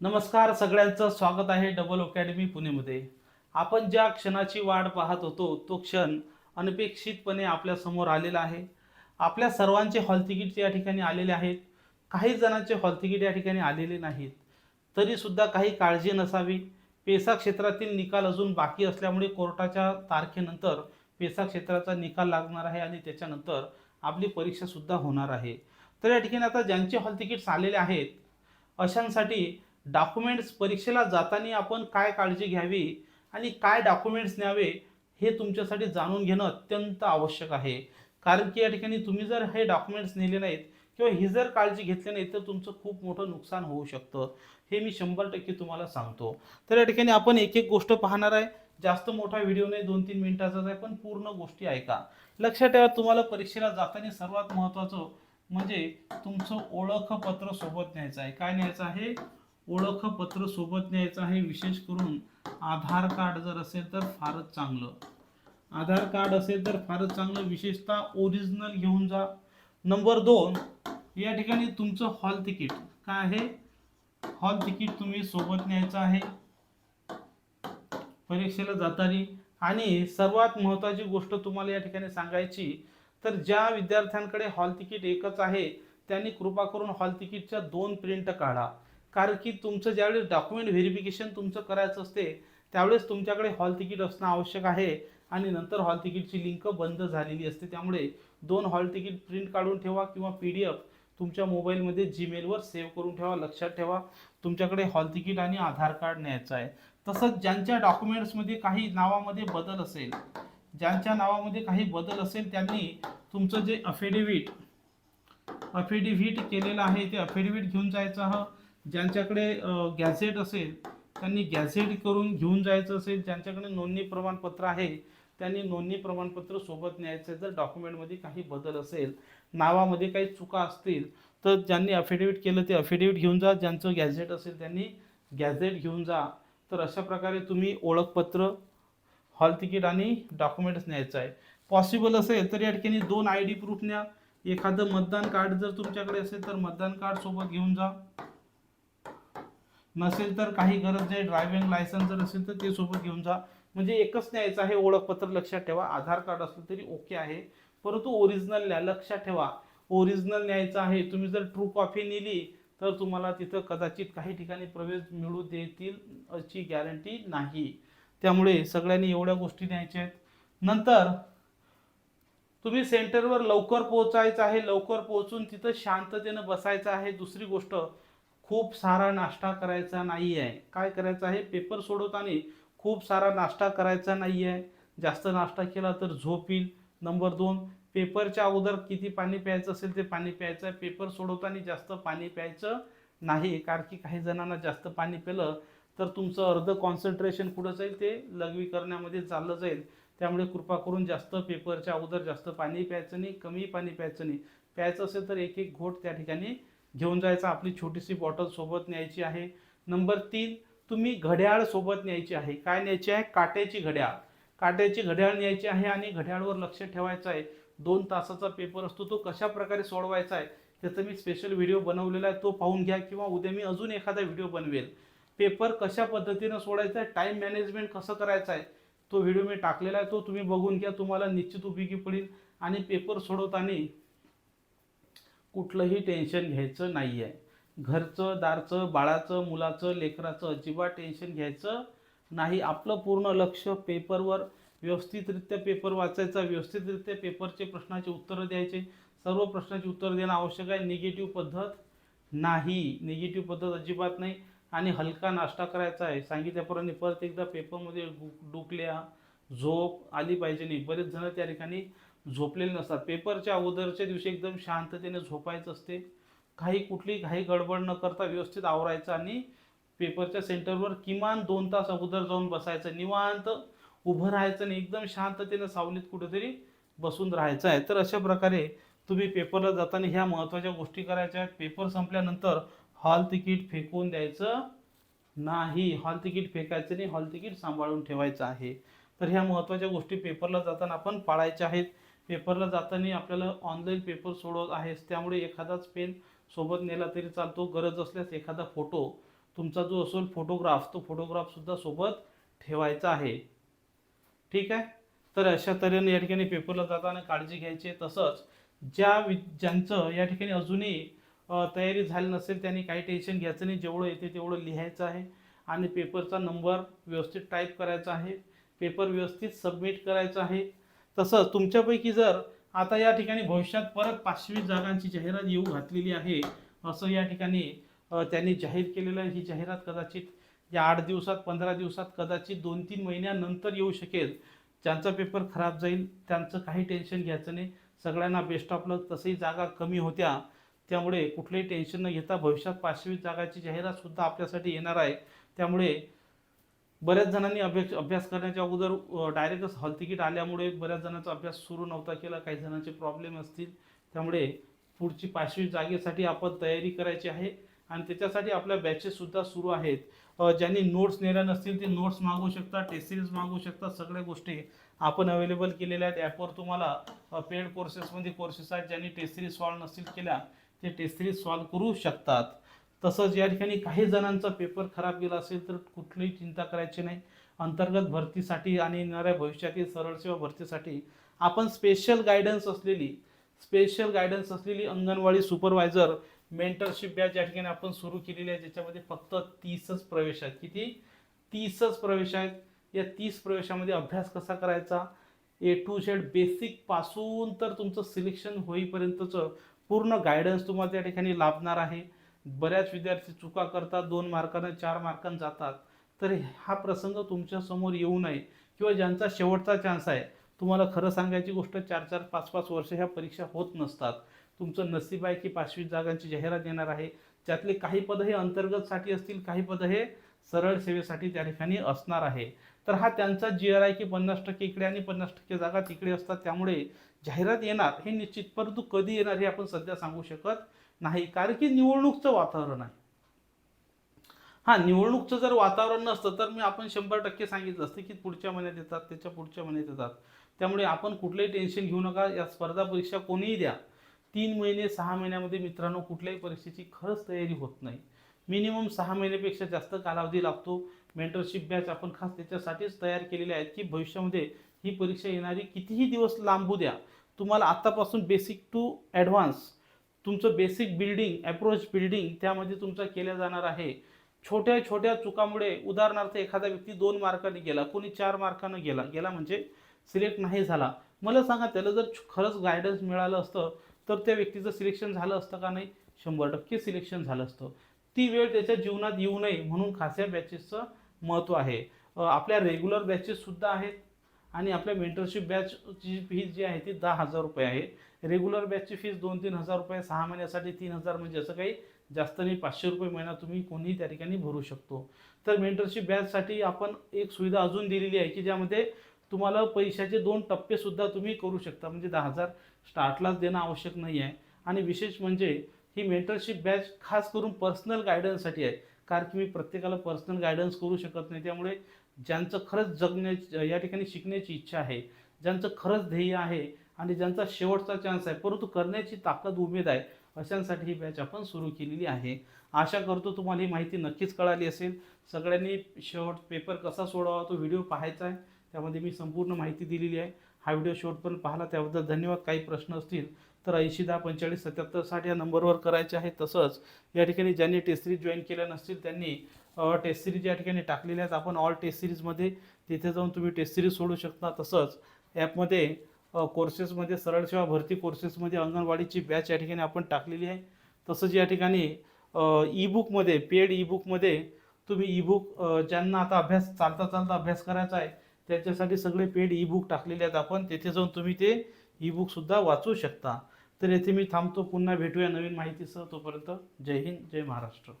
नमस्कार सगळ्यांचं स्वागत आहे डबल अकॅडमी पुणेमध्ये. आपण ज्या क्षणाची वाट पाहत होतो तो क्षण अनपेक्षितपणे आपल्यासमोर आलेला आहे. आपल्या सर्वांचे हॉल तिकीट या ठिकाणी आलेले आहेत. काही जणांचे हॉल तिकीट या ठिकाणी आलेले नाहीत. तरीसुद्धा काही काळजी नसावी. पेसा क्षेत्रातील निकाल अजून बाकी असल्यामुळे कोर्टाच्या तारखेनंतर पेसा क्षेत्राचा निकाल लागणार आहे आणि त्याच्यानंतर आपली परीक्षासुद्धा होणार आहे. तर या ठिकाणी आता ज्यांचे हॉल तिकीट्स आलेले आहेत अशांसाठी डॉक्युमेंट्स परीक्षेला जाताना आपण काय काळजी घ्यावी आणि काय डॉक्युमेंट्स न्यावे हे तुमच्यासाठी जाणून घेणं अत्यंत आवश्यक आहे. कारण की या ठिकाणी तुम्ही जर हे डॉक्युमेंट्स नेले नाहीत किंवा ही जर काळजी घेतली नाही तर तुमचं खूप मोठं नुकसान होऊ शकतं. हे मी शंभर टक्के तुम्हाला सांगतो. तर या ठिकाणी आपण एक एक गोष्ट पाहणार आहे. जास्त मोठा व्हिडिओ नाही दोन तीन मिनिटाचाच आहे पण पूर्ण गोष्टी ऐका. लक्षात ठेवा तुम्हाला परीक्षेला जाताना सर्वात महत्त्वाचं म्हणजे तुमचं ओळखपत्र सोबत न्यायचं आहे. काय न्यायचं आहे? ओळखपत्र सोबत न्यायचं आहे. विशेष करून आधार कार्ड जर असेल तर फारच चांगलं. आधार कार्ड असेल तर फारच चांगलं. विशेषतः ओरिजिनल घेऊन जा. नंबर दोन या ठिकाणी तुमचं हॉल तिकीट काय आहे? हॉल तिकीट तुम्ही सोबत न्यायचं आहे. परीक्षेला जाताना. आणि सर्वात महत्त्वाची गोष्ट तुम्हाला या ठिकाणी सांगायची तर ज्या विद्यार्थ्यांकडे हॉल तिकीट एकच आहे त्यांनी कृपा करून हॉल तिकीटच्या दोन प्रिंट काढा. कारण की तुमचं ज्यावेळेस डॉक्युमेंट व्हेरिफिकेशन तुमचं करायचं असते त्यावेळेस तुमच्याकडे हॉल तिकीट असणं आवश्यक आहे आणि नंतर हॉल तिकीटची लिंक बंद झालेली असते. त्यामुळे दोन हॉल तिकीट प्रिंट काढून ठेवा किंवा पी डी एफ तुमच्या मोबाईलमध्ये जीमेलवर सेव्ह करून ठेवा. लक्षात ठेवा तुमच्याकडे हॉल तिकीट आणि आधार कार्ड न्यायचं आहे. तसंच ज्यांच्या डॉक्युमेंट्समध्ये काही नावामध्ये बदल असेल ज्यांच्या नावामध्ये काही बदल असेल त्यांनी तुमचं जे अफिडेविट अफिडेव्हिट केलेलं आहे ते अफिडेविट घेऊन जायचं हा ज्यांच्याकडे गॅझेट असेल त्यांनी गॅझेट करून घेऊन जायचं असेल ज्यांच्याकडे नोंदणी प्रमाणपत्र आहे त्यांनी नोंदणी प्रमाणपत्र सोबत न्यायचं आहे. जर डॉक्युमेंटमध्ये काही बदल असेल नावामध्ये काही चुका असतील तर ज्यांनी अफिडेविट केलं ते अफिडेविट घेऊन जा. ज्यांचं गॅझेट असेल त्यांनी गॅझेट घेऊन जा. तर अशा प्रकारे तुम्ही ओळखपत्र हॉल तिकीट आणि डॉक्युमेंट्स न्यायचं आहे. पॉसिबल असेल तर या ठिकाणी दोन आय डी प्रूफ न्या. एखादं मतदान कार्ड जर तुमच्याकडे असेल तर मतदान कार्ड सोबत घेऊन जा. नसेल तर काही गरज नाही. ड्रायव्हिंग लायसन्स जर असेल तर ते सोबत घेऊन जा. म्हणजे एकच न्यायचं आहे ओळखपत्र लक्षात ठेवा. आधार कार्ड असलं तरी ओके आहे. परंतु ओरिजिनल न्या लक्षात ठेवा. ओरिजिनल न्यायचं आहे. तुम्ही जर ट्रू कॉफी नेली तर तुम्हाला तिथं कदाचित काही ठिकाणी प्रवेश मिळू देतील अशी गॅरंटी नाही. त्यामुळे सगळ्यांनी एवढ्या गोष्टी न्यायच्या आहेत. नंतर तुम्ही सेंटरवर लवकर पोहोचायचं आहे. लवकर पोहोचून तिथं शांततेनं बसायचं आहे. दुसरी गोष्ट खूप सारा नाश्ता करायचा नाही आहे काय करायचं आहे? पेपर सोडवताना खूप सारा नाश्ता करायचा नाही आहे जास्त नाश्ता केला तर झोप येईल नंबर दोन पेपरच्या अगोदर किती पाणी प्यायचं असेल ते पाणी प्यायचं. आहे पेपर सोडवताना जास्त पाणी प्यायचं नाही. कारण की काही जणांना जास्त पाणी पिलं तर तुमचं अर्ध कॉन्सन्ट्रेशन कुठं जाईल? ते लघवी करण्यामध्ये चाललं जाईल. त्यामुळे कृपा करून जास्त पेपरच्या अगोदर जास्त पाणी प्यायचं नाही कमी पाणी प्यायचं नाही. प्यायचं असेल तर एक एक घोट त्या ठिकाणी घेऊन जायचा आपली छोटीशी बॉटल सोबत न्यायची आहे. नंबर तीन तुम्ही घड्याळ सोबत न्यायची आहे. काय न्यायची आहे? काट्याची घड्याळ. काट्याची घड्याळ न्यायची आहे आणि घड्याळवर लक्ष ठेवायचं आहे. दोन तासाचा पेपर असतो तो कशा प्रकारे सोडवायचा आहे? त्याचा मी स्पेशल व्हिडिओ बनवलेला आहे तो पाहून घ्या किंवा उद्या मी अजून एखादा व्हिडिओ बनवेल. पेपर कशा पद्धतीनं सोडायचा आहे? टाईम मॅनेजमेंट कसं करायचं आहे? तो व्हिडिओ मी टाकलेला आहे तो तुम्ही बघून घ्या तुम्हाला निश्चित उपयोगी पडेल. आणि पेपर सोडवताना कुठलंही टेन्शन घ्यायचं नाही आहे घरचं दारचं बाळाचं मुलाचं लेकराचं अजिबात टेन्शन घ्यायचं नाही. आपलं पूर्ण लक्ष पेपरवर व्यवस्थितरित्या पेपर वाचायचा व्यवस्थितरित्या पेपरचे प्रश्नाचे उत्तरं द्यायचे. सर्व प्रश्नाची उत्तरं देणं आवश्यक आहे. निगेटिव्ह पद्धत नाही. निगेटिव्ह पद्धत अजिबात नाही. आणि हलका नाश्ता करायचा आहे. सांगितल्याप्रमाणे परत एकदा पेपरमध्ये डुकल्या झोप आली पाहिजे नाही. बरेच जण त्या ठिकाणी झोपलेले नसतात. पेपरच्या अगोदरच्या दिवशी एकदम शांततेने झोपायचं असते. काही कुठली काही गडबड न करता व्यवस्थित आवरायचं आणि पेपरच्या सेंटरवर किमान दोन तास अगोदर जाऊन बसायचं. निवांत उभं राहायचं आणि एकदम शांततेनं सावलीत कुठेतरी बसून राहायचं आहे. तर अशा प्रकारे तुम्ही पेपरला जाताना ह्या महत्त्वाच्या गोष्टी करायच्या. आहेत पेपर संपल्यानंतर हॉल तिकीट फेकून द्यायचं नाही. हॉल तिकीट फेकायचं नाही. हॉल तिकीट सांभाळून ठेवायचं आहे. तर ह्या महत्त्वाच्या गोष्टी पेपरला जाताना आपण पाळायच्या आहेत. पेपरला जाताना आपल्याला ऑनलाईन पेपर सोडवत आहेस त्यामुळे एखादाच पेन सोबत नेला तरी चालतो. गरज असल्यास एखादा फोटो तुमचा जो असेल फोटोग्राफ तो फोटोग्राफसुद्धा सोबत ठेवायचा आहे. ठीक आहे? तर अशा तऱ्हेने या ठिकाणी पेपरला जाताना काळजी घ्यायची. आहे तसंच ज्या वि ज्यांचं या ठिकाणी अजूनही तयारी झाली नसेल त्यांनी काही टेन्शन घ्यायचं नाही. जेवढं येते तेवढं लिहायचं आहे. आणि पेपरचा नंबर व्यवस्थित टाईप करायचा आहे. पेपर व्यवस्थित सबमिट करायचा आहे. तसंच तुमच्यापैकी जर आता या ठिकाणी भविष्यात परत पाचवीस जागांची जाहिरात येऊ घातलेली आहे असं या ठिकाणी त्यांनी जाहीर केलेलं आहे. ही जाहिरात कदाचित या आठ दिवसात पंधरा दिवसात कदाचित दोन तीन महिन्यानंतर येऊ शकेल. ज्यांचा पेपर खराब जाईल त्यांचं काही टेन्शन घ्यायचं नाही. सगळ्यांना बेस्ट ऑफ लक तसंही जागा कमी होत्या. त्यामुळे कुठलेही टेन्शन न घेता भविष्यात पाचवी जागाची जाहिरातसुद्धा आपल्यासाठी येणार आहे. त्यामुळे बऱ्याच जणांनी अभ्यास अभ्यास करण्याच्या अगोदर डायरेक्टच हॉल तिकीट आल्यामुळे बऱ्याच जणांचा अभ्यास सुरू नव्हता केला. काही जणांचे प्रॉब्लेम असतील. त्यामुळे पुढची पाचवी जागेसाठी आपण तयारी करायची आहे आणि त्याच्यासाठी आपल्या बॅचेससुद्धा सुरू आहेत. ज्यांनी नोट्स नेल्या नसतील ते नोट्स मागवू शकता टेस्ट सिरीज मागवू शकता सगळ्या गोष्टी आपण अवेलेबल केलेल्या आहेत. ॲपवर तुम्हाला पेड कोर्सेसमध्ये कोर्सेस आहेत. ज्यांनी टेस्ट सिरीज सॉल्व नसतील केल्या ते टेस्ट सिरीज सॉल्व करू शकतात. तसंच या ठिकाणी काही जणांचा पेपर खराब गेला असेल तर कुठलीही चिंता करायची नाही. अंतर्गत भरतीसाठी आणि येणाऱ्या भविष्यातील सरळ सेवा भरतीसाठी आपण स्पेशल गायडन्स असलेली स्पेशल गायडन्स असलेली अंगणवाडी सुपरवायझर मेंटरशिप बॅच या ठिकाणी आपण सुरू केलेली आहे. ज्याच्यामध्ये फक्त तीसच प्रवेश आहेत. किती? तीसच प्रवेश आहेत. या तीस प्रवेशामध्ये अभ्यास कसा करायचा? ए टू झेड बेसिकपासून तर तुमचं सिलेक्शन होईपर्यंतचं पूर्ण गायडन्स तुम्हाला त्या ठिकाणी लाभणार आहे. बऱ्याच विद्यार्थी चुका करतात दोन मार्कानं चार मार्कानं जातात. तर हा प्रसंग तुमच्यासमोर येऊ नये किंवा ज्यांचा शेवटचा चान्स आहे तुम्हाला खरं सांगायची गोष्ट चार चार पाच पाच वर्ष ह्या परीक्षा होत नसतात. तुमचं नसीब आहे की पाचवी जागांची जाहिरात येणार आहे. त्यातले काही पदं हे अंतर्गतसाठी असतील काही पदं हे सरळ सेवेसाठी त्या ठिकाणी असणार आहे. तर हा त्यांचा जी आर आहे की पन्नास टक्के इकडे आणि पन्नास टक्के जागा तिकडे असतात. त्यामुळे जाहिरात येणार हे निश्चित परंतु कधी येणार हे आपण सध्या सांगू शकत नाही कारण की निवडणूकचं वातावरण आहे. हा निवडणूकचं जर वातावरण नसतं तर मी आपण शंभर टक्के सांगितलं असतं की पुढच्या महिन्यात येतात त्याच्या पुढच्या महिन्यात येतात. त्यामुळे आपण कुठलंही टेन्शन घेऊ नका या स्पर्धा परीक्षा कोणीही द्या. तीन महिने सहा महिन्यामध्ये मित्रांनो कुठल्याही परीक्षेची खरंच तयारी होत नाही. मिनिमम सहा महिन्यापेक्षा जास्त कालावधी लागतो. मेंटरशिप बॅच आपण खास त्याच्यासाठीच तयार केलेले आहेत की भविष्यामध्ये ही परीक्षा येणारी कितीही दिवस लांबू द्या. तुम्हाला आत्तापासून बेसिक टू ॲडव्हान्स तुमचं बेसिक बिल्डिंग अप्रोच बिल्डिंग त्यामध्ये तुमचा केल्या जाणार आहे. छोट्या छोट्या चुकामुळे उदाहरणार्थ एखादा व्यक्ती दोन मार्काने गेला कोणी चार मार्कानं गेला गेला म्हणजे सिलेक्ट नाही झाला. मला सांगा त्याला जर खरंच गायडन्स मिळालं असतं तर त्या व्यक्तीचं सिलेक्शन झालं असतं का नाही? शंभर टक्के सिलेक्शन झालं असतं. ती वेळ त्याच्या जीवनात येऊ नये म्हणून खास या बॅचेसचं महत्त्व आहे. आपल्या रेग्युलर बॅचेससुद्धा आहेत आणि आपल्या मेंटरशिप बॅचची फीज जी आहे ती दहा हजार रुपये आहे. रेग्युलर बॅचची फीज दोन तीन हजार रुपये सहा महिन्यासाठी तीन हजार म्हणजे असं काही जास्त नाही. पाचशे रुपये महिना तुम्ही कोणीही त्या ठिकाणी भरू शकतो. तर मेंटरशिप बॅचसाठी आपण एक सुविधा अजून दिलेली आहे की ज्यामध्ये तुम्हाला पैशाचे दोन टप्पेसुद्धा तुम्ही करू शकता. म्हणजे दहा हजार स्टार्टलाच देणं आवश्यक नाही आहे. आणि विशेष म्हणजे ही मेंटरशिप बॅच खास करून पर्सनल गायडन्ससाठी आहे. कारण की मी प्रत्येकाला पर्सनल गायडन्स करू शकत नाही. त्यामुळे ज्यांचं खरंच जगण्याची या ठिकाणी शिकण्याची इच्छा आहे ज्यांचं खरंच ध्येय आहे आणि ज्यांचा शेवटचा चान्स आहे परंतु करण्याची ताकद उमेद आहे अशांसाठी ही बॅच आपण सुरू केलेली आहे. आशा करतो तुम्हाला ही माहिती नक्कीच कळाली असेल. सगळ्यांनी शेवट पेपर कसा सोडावा तो व्हिडिओ पाहायचा आहे. त्यामध्ये मी संपूर्ण माहिती दिलेली आहे. हा व्हिडिओ शेवटपर्यंत पाहिला त्याबद्दल धन्यवाद. काही प्रश्न असतील तर ऐंशी दहा पंचेचाळीस सत्याहत्तर साठ या नंबरवर करायचे आहे. तसंच या ठिकाणी ज्यांनी टेस्ट सिरीज जॉईन केल्या नसतील त्यांनी टेस्ट सिरीज या ठिकाणी टाकलेल्या आहेत आपण ऑल टेस्ट सिरीजमध्ये तिथे जाऊन तुम्ही टेस्ट सिरीज सोडू शकता. तसंच ॲपमध्ये कोर्सेसमध्ये सरळ सेवा भरती कोर्सेसमध्ये अंगणवाडीची बॅच या ठिकाणी आपण टाकलेली आहे. तसंच या ठिकाणी ई बुकमध्ये पेड ई बुकमध्ये तुम्ही ई बुक ज्यांना आता अभ्यास चालता चालता अभ्यास करायचा आहे त्याच्यासाठी सगळे पेड ई बुक टाकलेले आहेत आपण. तेथे जाऊन तुम्ही ते ई बुकसुद्धा वाचू शकता. तर येथे मी थांबतो. पुन्हा भेटूया नवीन माहितीसह. तोपर्यंत जय हिंद जय महाराष्ट्र.